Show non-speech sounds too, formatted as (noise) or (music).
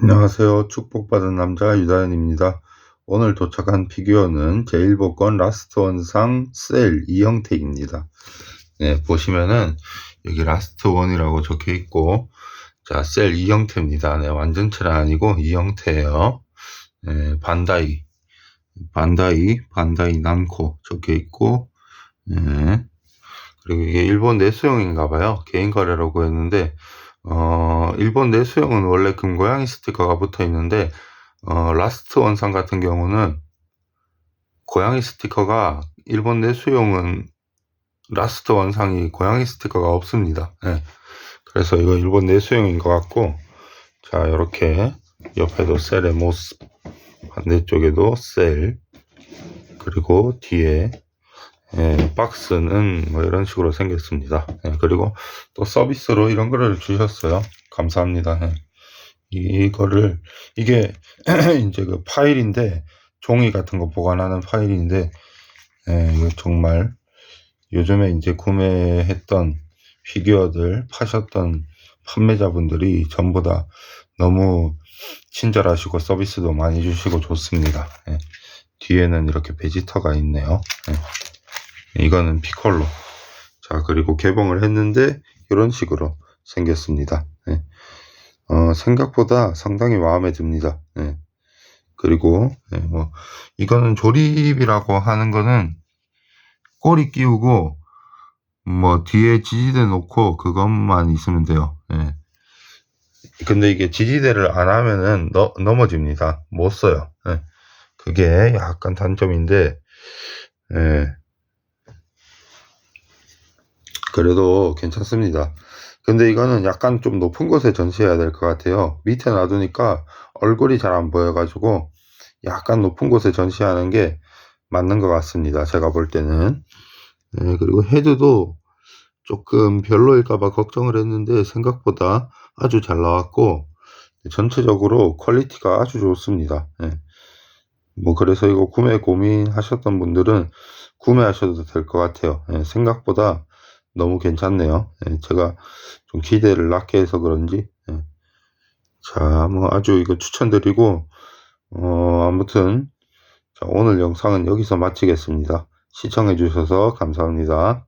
안녕하세요. 축복받은 남자 유다현입니다. 오늘 도착한 피규어는 제1복권 라스트 원상 셀 이 형태입니다. 네, 보시면은 여기 라스트 원이라고 적혀 있고, 자, 셀 이 형태입니다. 네, 완전체는 아니고 이 형태예요. 네, 반다이, 반다이, 반다이 남코 적혀 있고, 네. 그리고 이게 일본 내수용인가 봐요. 개인 거래라고 했는데, 어, 일본 내수용은 원래 금고양이 스티커가 붙어 있는데, 어, 라스트 원상 같은 경우는 고양이 스티커가 일본 내수용은 라스트 원상이 고양이 스티커가 없습니다. 예. 그래서 이거 일본 내수용인 것 같고, 자, 이렇게 옆에도 셀의 모습, 반대쪽에도 셀, 그리고 뒤에 예, 박스는 뭐 이런 식으로 생겼습니다. 예, 그리고 또 서비스로 이런 거를 주셨어요. 감사합니다. 예. 이거를 이게 (clears throat) 이제 그 파일인데 종이 같은 거 보관하는 파일인데 예, 이거 정말 요즘에 이제 구매했던 피규어들 파셨던 판매자분들이 전부 다 너무 친절하시고 서비스도 많이 주시고 좋습니다. 예. 뒤에는 이렇게 베지터가 있네요. 예. 이거는 피콜로. 자, 그리고 개봉을 했는데 이런 식으로 생겼습니다. 예. 어, 생각보다 상당히 마음에 듭니다. 예. 그리고 예, 뭐 이거는 조립이라고 하는 거는 꼬리 끼우고 뭐 뒤에 지지대 놓고 그것만 있으면 돼요. 예. 근데 이게 지지대를 안 하면은 너, 넘어집니다. 못 써요. 예. 그게 약간 단점인데 예. 그래도 괜찮습니다. 근데 이거는 약간 좀 높은 곳에 전시해야 될 것 같아요. 밑에 놔두니까 얼굴이 잘 안 보여가지고 약간 높은 곳에 전시하는 게 맞는 것 같습니다. 제가 볼 때는. 네, 그리고 헤드도 조금 별로일까봐 걱정을 했는데 생각보다 아주 잘 나왔고 전체적으로 퀄리티가 아주 좋습니다. 네. 뭐 그래서 이거 구매 고민하셨던 분들은 구매하셔도 될 것 같아요. 네, 생각보다 너무 괜찮네요. 예, 제가 좀 기대를 낮게 해서 그런지. 예. 자, 뭐 아주 이거 추천드리고, 어, 아무튼, 자, 오늘 영상은 여기서 마치겠습니다. 시청해주셔서 감사합니다.